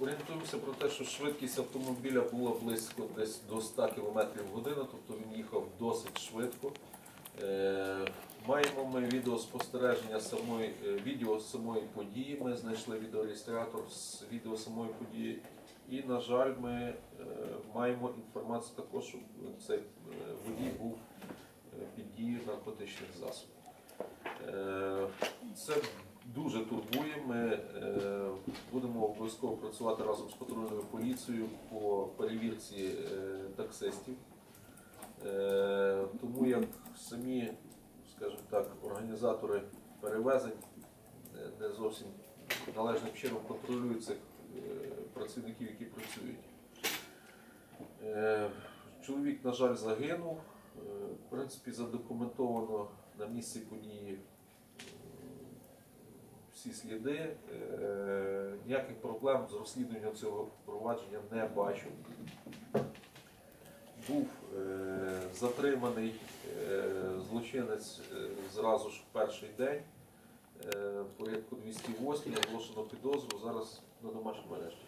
орієнтуємося про те, що швидкість автомобіля була близько десь до 100 км в годину, тобто він їхав досить швидко. Е, Маємо ми відеоспостереження самої е, відео самої події. Ми знайшли відеореєстратор з відео самої події. І, на жаль, ми е, маємо інформацію також, що цей водій був під дією наркотичних засобів. Це дуже турбує. Ми е, будемо обов'язково працювати разом з патрульною поліцією по перевірці е, таксистів. Е, Тому як самі, скажімо так, організатори перевезень не- зовсім належним чином контролюють цих працівників, які працюють. Чоловік, на жаль, загинув. В принципі, задокументовано на місці події всі сліди. Е, Ніяких проблем з розслідуванням цього провадження не бачу. Був е, затриманий е, злочинець зразу ж в перший день. Порядку 208 оголошено підозру. Зараз на домашньому арешті.